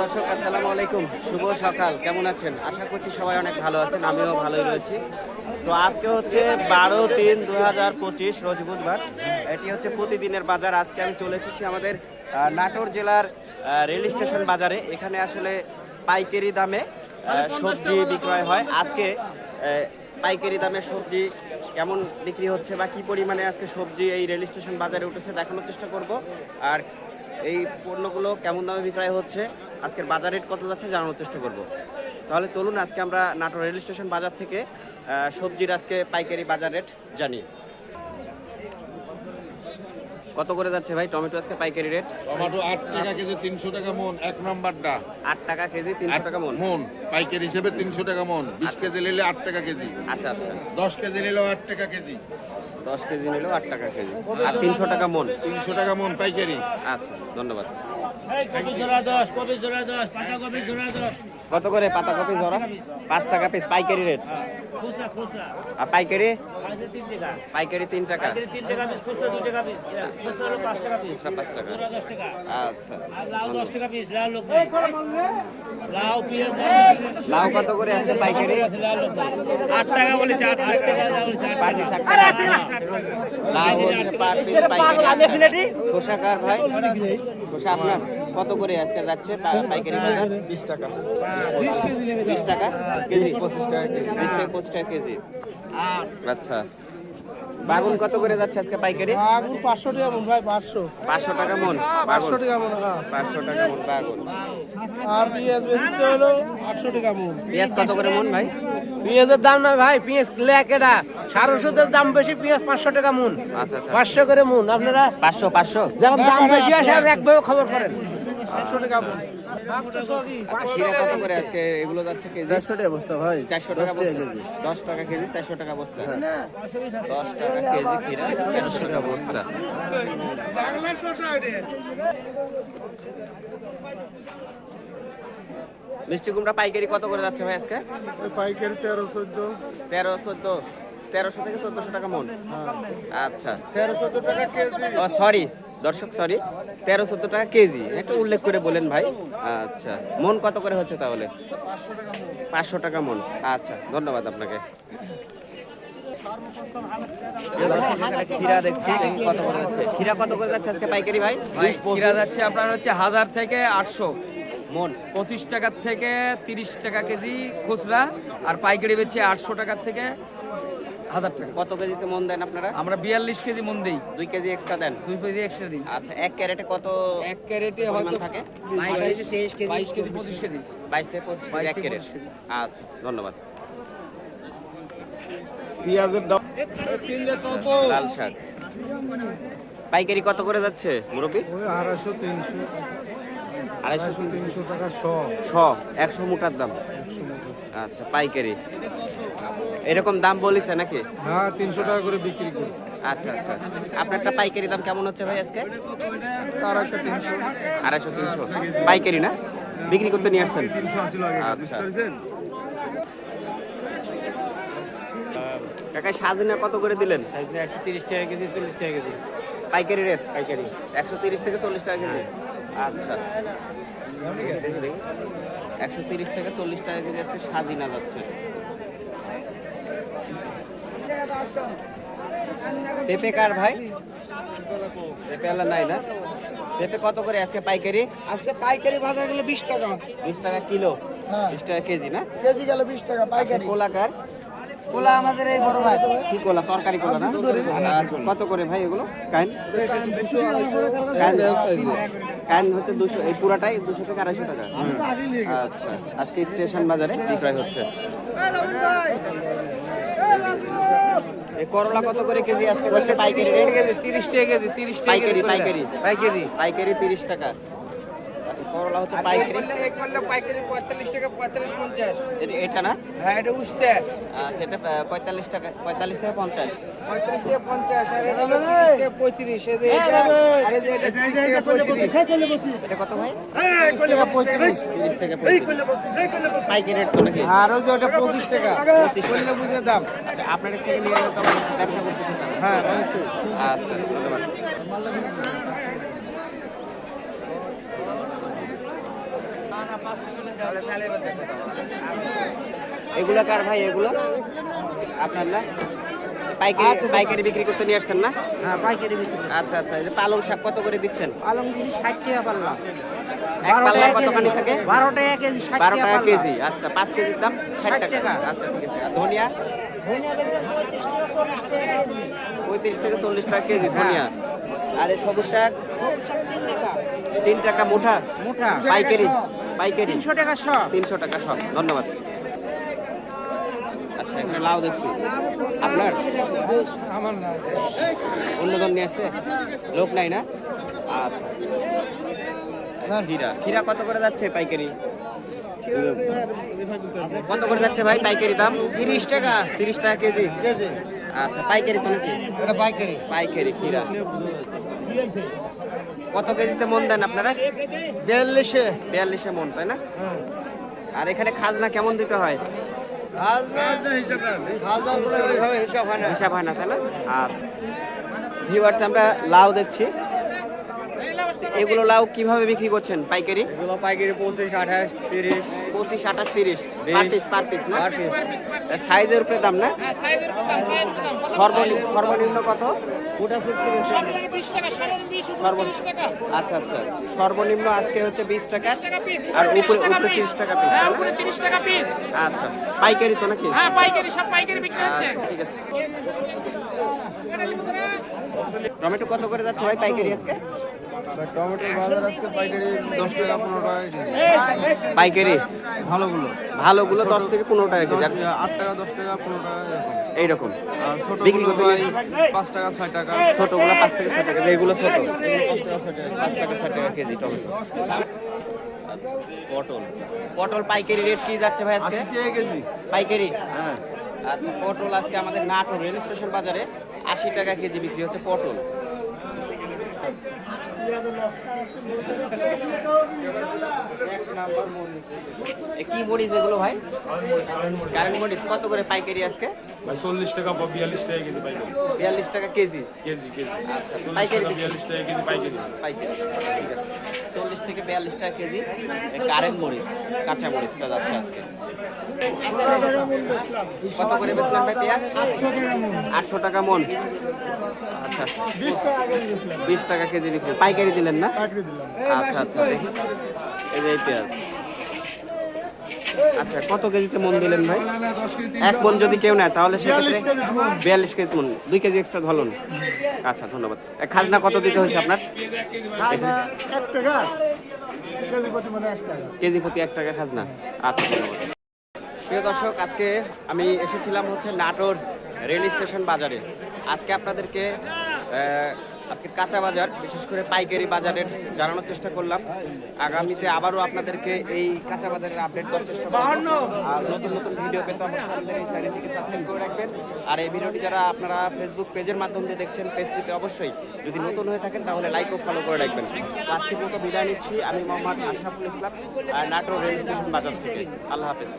দর্শক, আসসালামু আলাইকুম। শুভ সকাল। কেমন আছেন? আশা করছি সবাই অনেক ভালো আছেন, আমিও ভালোই রয়েছি। তো আজকে হচ্ছে বারো তিন দু হাজার পঁচিশ, রোজ বুধবার। এটি হচ্ছে প্রতিদিনের বাজার। আজকে আমি চলে এসেছি আমাদের নাটোর জেলার রেল স্টেশন বাজারে। এখানে আসলে পাইকারি দামে সবজি বিক্রয় হয়। আজকে পাইকারি দামে সবজি কেমন বিক্রি হচ্ছে বা কি পরিমাণে আজকে সবজি এই রেল স্টেশন বাজারে উঠেছে দেখানোর চেষ্টা করব। আর এই পণ্যগুলো কেমন দামে বিক্রয় হচ্ছে আজকের বাজার রেট কত যাচ্ছে জানানোর চেষ্টা করব। তাহলে চলুন আজকে আমরা নাটোর রেল স্টেশন বাজার থেকে সবজির আজকে পাইকারি বাজার রেট জানি। কত করে যাচ্ছে ভাই টমেটো আজকে পাইকারি রেট টমেটো আট টাকা কেজি তিনশো টাকা মন এক নাম্বারটা। আট টাকা কেজি তিনশো টাকা মন। মন পাইকারি হিসেবে তিনশো টাকা মন বিশ কেজি নিলে আট টাকা কেজি। আচ্ছা আচ্ছা। দশ কেজি নিলেও আট টাকা কেজি। দশ কেজি নিলেও আট টাকা কেজি। আর তিনশো টাকা মন। তিনশো টাকা মন পাইকারি। আচ্ছা ধন্যবাদ। কত করে পাতা কপি জোড়া? পাঁচ টাকা পিস পাইকারি রেট খুচরা খুচরা। আর পাইকারি? পাইকারি তিন টাকা। আচ্ছা। লাউ দশ টাকা পিস লাউ লাউ কত করে আজকে পাইকারি? লাউ আট টাকা বলে চার টাকা। লাউ হচ্ছে পার পিস পাইকারি। শসা ভাই? শসা আপনার? কত করে আজকে যাচ্ছে পাইকারি বাজার? বিশ টাকা। বিশ টাকা? কেজি? পঁচিশ টাকা কেজি। বিশ থেকে পঁচিশ টাকা কেজি। আচ্ছা। বাগুন কত করে যাচ্ছে আজকে পাইকারি? আগুন পাঁচশো টাকা মন ভাই পাঁচশো। পাঁচশো টাকা মন? পাঁচশো টাকা মন হ্যাঁ। পাঁচশো টাকা মন বাগুন। আর পেঁয়াজ বেচতে হলো আটশো টাকা মন। পেঁয়াজ কত করে মন ভাই? পেঁয়াজের দাম না ভাই পেঁয়াজ লেকেটা সাড়ে ওষুধের দাম বেশি পেঁয়াজ পাঁচশো টাকা মুন আচ্ছা আচ্ছা। পাঁচশো করে মুন আপনারা পাঁচশো পাঁচশো। যখন দাম বেশি আসে একভাবে খবর করেন। আচ্ছা খিরা কত করে আজকে এগুলো যাচ্ছে কেজি? চারশো টাকা বস্তা মিষ্টি কুমড়া পাইকারি কত করে যাচ্ছে ভাই আজকে? পাইকারি তেরো চোদ্দ। তেরো চোদ্দ। তেরোশো থেকে চোদ্দশো টাকা মন। আচ্ছা। তেরো টাকা ও সরি দর্শক সরি তেরো চোদ্দ টাকা কেজি। একটু উল্লেখ করে বলেন ভাই। আচ্ছা। মন কত করে হচ্ছে তাহলে? পাঁচশো টাকা মন। মন। আচ্ছা ধন্যবাদ আপনাকে। খিরা দেখছি দেখি কত করে যাচ্ছে। খিরা কত করে যাচ্ছে আজকে পাইকারি ভাই? কিরা যাচ্ছে আপনার হচ্ছে হাজার থেকে আটশো। মন। পঁচিশ টাকার থেকে তিরিশ টাকা কেজি খুচরা আর পাইকারি বেচছে আটশো টাকার থেকে হাজার টাকা। কত কেজিতে মন দেন আপনারা? আমরা বিয়াল্লিশ কেজি মন দিই। দুই কেজি এক্সট্রা দেন? দুই কেজি এক্সট্রা দিই। আচ্ছা এক ক্যারেটে কত এক ক্যারেটে পরিমাণ হয়তো থাকে? বাইশ কেজি। পঁচিশ কেজি। বাইশ থেকে পঁচিশ কেজি এক ক্যারেট। কেজি। আচ্ছা ধন্যবাদ। পেঁয়াজের দাম লাল শাক। পাইকারি কত করে যাচ্ছে? মুরব্বী? আড়াইশো তিনশো। আড়াইশো তিনশো। টাকা শ। একশো মোটার দাম। আচ্ছা পাইকারি। এরকম দাম বলেছে নাকি? হ্যাঁ তিনশো টাকা করে বিক্রি করি। আচ্ছা আচ্ছা। আপনারটা পাইকারি দাম কেমন হচ্ছে ভাই আজকে? আড়াইশো তিনশো। আড়াইশো তিনশো। পাইকারি না? বিক্রি করতে নিয়ে আসছেন? আচ্ছা। কাকা সাজনা কত করে দিলেন? একশো তিরিশ টাকা কেজি চল্লিশ টাকা কেজি। পাইকারি রেট পাইকারি। একশো তিরিশ থেকে চল্লিশ টাকা কেজি। আচ্ছা। একশো তিরিশ থেকে চল্লিশ টাকা কেজি আজকে সাজিনা যাচ্ছে। পেঁপে কার ভাই? পেঁপে আলা নাই না? পেঁপে কত করে আজকে পাইকারি? আজকে পাইকারি বাজার গেলে বিশ টাকা। বিশ টাকা কিলো? হ্যাঁ। বিশ টাকা কেজি না? কেজি গেল বিশ টাকা পাইকারি। কোলা আমাদের এই বড় ভাই। কি কোলা? তরকারি কোলা না? আচ্ছা, কত করে ভাই এগুলো? কাইন? হচ্ছে দুশো। এই পুরাটাই দুশো থেকে আড়াইশো টাকা। আচ্ছা আজকে স্টেশন বাজারে বিক্রয় হচ্ছে। এই করলা কত করে কেজি আজকে? হচ্ছে পাইকারি রেট তিরিশ টাকা কেজি তিরিশ পাইকারি পাইকারি। পাইকারি। পাইকারি তিরিশ টাকা। করলা হচ্ছে পাইকারি। এক করলে পাইকারি পঁয়তাল্লিশ টাকা পঁয়তাল্লিশ পঞ্চাশ। এটা- এটা না? হ্যাঁ এটা উঠতে আচ্ছা এটা পঁয়তাল্লিশ টাকা পঁয়তাল্লিশ থেকে পঞ্চাশ। পঁয়ত্রিশ থেকে পঞ্চাশ আর এটা হলো পঁয়ত্রিশ এই যে এটা আর যে এটা তিরিশ থেকে পঁয়ত্রিশ। এটা কত ভাই? তিরিশ থেকে পাইকারি রেট তো নাকি? আর ওই যে ওটা পঁচিশ টাকা। পঁচিশ করলে বুঝে দাম। আচ্ছা আপনার থেকে নিয়ে ব্যবসা করতেছি তাহলে। হ্যাঁ অবশ্যই আচ্ছা ধন্যবাদ। এগুলো কার ভাই এগুলো? আপনার না? পাইকারি পাইকারি বিক্রি করতে নিয়ে আসছেন না? হ্যাঁ পাইকারি বিক্রি আচ্ছা আচ্ছা এই যে পালং শাক কত করে দিচ্ছেন? আলম কেজি ষাট টাকা এক পাল্লা কতখানি থাকে? বারো টাকা কেজি বারো টাকা কেজি আচ্ছা পাঁচ কেজির দাম ষাট টাকা। আচ্ছা ঠিক আছে। আর ধনিয়া? পঁয়ত্রিশ থেকে চল্লিশ টাকা কেজি ধনিয়া। আর এই সবুজ শাক? তিন টাকা। মুঠা? মোটা পাইকারি? পাইকারি। তিনশো টাকা সব। তিনশো টাকা সব। ধন্যবাদ। আচ্ছা এখানে লাউ দেখছি। আপনার? আমার না। নিয়ে আসছে? লোক নাই না? আচ্ছা। খিরা খিরা কত করে যাচ্ছে পাইকারি? কত করে যাচ্ছে ভাই পাইকারি দাম? তিরিশ টাকা। তিরিশ টাকা কেজি। আচ্ছা পাইকারি তো নাকি? পাইকারি। পাইকারি খিরা কত কেজিতে মন দেন আপনারা? বিয়াল্লিশে। বিয়াল্লিশে মন তাই না? আর এখানে খাজনা কেমন দিতে হয়? হিসাব হয় না। হিসাব হয় না। তাই না? আচ্ছা ভিউয়ার্স আমরা লাউ দেখছি। এগুলো লাউ কীভাবে বিক্রি করছেন পাইকারি? এগুলো পাইকারি পঁচিশ আঠাশ তিরিশ। পঁচিশ আঠাশ তিরিশ। পার পিস পার পিস না? সাইজের উপরে দাম না? সর্বনিম্ন সর্বনিম্ন কত? ওটা সত্যি সর্বনিম্ন আচ্ছা আচ্ছা। সর্বনিম্ন আজকে হচ্ছে বিশ টাকা। আর উপরে উপরে তিরিশ টাকা পিস হ্যাঁ তিরিশ টাকা পিস আচ্ছা। পাইকারি তো নাকি? হ্যাঁ পাইকারি সব পাইকারি বিক্রি হচ্ছে। আচ্ছা ঠিক আছে। টমেটো কত করে যাচ্ছে ভাই পাইকারি আজকে? টমেটোর বাজার আজকে পাইকারি দশ টাকা পনেরো টাকা কেজি। পাইকারি? ভালোগুলো। ভালোগুলো দশ থেকে পনেরো টাকা কেজি। আট টাকা দশ টাকা পনেরো টাকা এইরকম। আর বিক্রি করতে নিয়ে- পাঁচ টাকা ছয় টাকা। ছোটগুলো পাঁচ থেকে ছয় টাকা যেগুলো ছোট। পাঁচ টাকা ছয় টাকা পাঁচ টাকা ছয় টাকা কেজি টমেটো। পটল। পটল পাইকারি রেট কি যাচ্ছে ভাই আজকে? কেজি। পাইকারি? হ্যাঁ। আচ্ছা পটল আজকে আমাদের নাটোর রেল স্টেশন বাজারে আশি টাকা কেজি বিক্রি হচ্ছে পটল। কি মরিচ এগুলো ভাই? কারেন্ট মরিচ কত করে পাইকারি আজকে? ভাই চল্লিশ টাকা বা বিয়াল্লিশ টাকা কেজি পাইকারি। বিয়াল্লিশ টাকা কেজি? KG KG. আচ্ছা পাইকারি বিয়াল্লিশ টাকা কেজি পাইকারি। পাইকারি। ঠিক আছে। চল্লিশ থেকে বিয়াল্লিশ টাকা কেজি কারেন কারেন্ট মরিচ কাঁচা মরিচটা যাচ্ছে আজকে। কত করে বেচলাম ভাই পেঁয়াজ? আটশো টাকা মন। আচ্ছা। বিশ টাকা কেজি বিক্রি। পাইকারি দিলেন না? আচ্ছা আচ্ছা দেখি। এই যে এই পেঁয়াজ। আচ্ছা কত কেজিতে মন দিলেন ভাই? এক মন যদি কেউ নেয় তাহলে সেক্ষেত্রে বিয়াল্লিশ কেজি মন। দুই কেজি এক্সট্রা ধরুন আচ্ছা ধন্যবাদ। খাজনা কত দিতে হয়েছে আপনার? কেজি প্রতি এক টাকা। খাজনা। আচ্ছা ধন্যবাদ। প্রিয় দর্শক আজকে আমি এসেছিলাম হচ্ছে নাটোর রেল স্টেশন বাজারে। আজকে আপনাদেরকে আজকে কাঁচা বাজার, বিশেষ করে পাইকারি বাজারের জানানোর চেষ্টা করলাম। আগামীতে আবারও আপনাদেরকে এই কাঁচা বাজারের আপডেট দেওয়ার চেষ্টা করব। আর নতুন নতুন ভিডিও পেতে আমাদের এই চ্যানেলটিকে সাবস্ক্রাইব করে রাখবেন। আর এই ভিডিওটি যারা আপনারা ফেসবুক পেজের মাধ্যমে দিয়ে দেখছেন পেজটিতে অবশ্যই যদি নতুন হয়ে থাকেন, তাহলে লাইক ও ফলো করে রাখবেন। তো আজকের মতো বিদায় নিচ্ছি। আমি মোহাম্মদ আশরাফুল ইসলাম আর নাটোর রেল স্টেশন বাজার থেকে। আল্লাহ হাফেজ।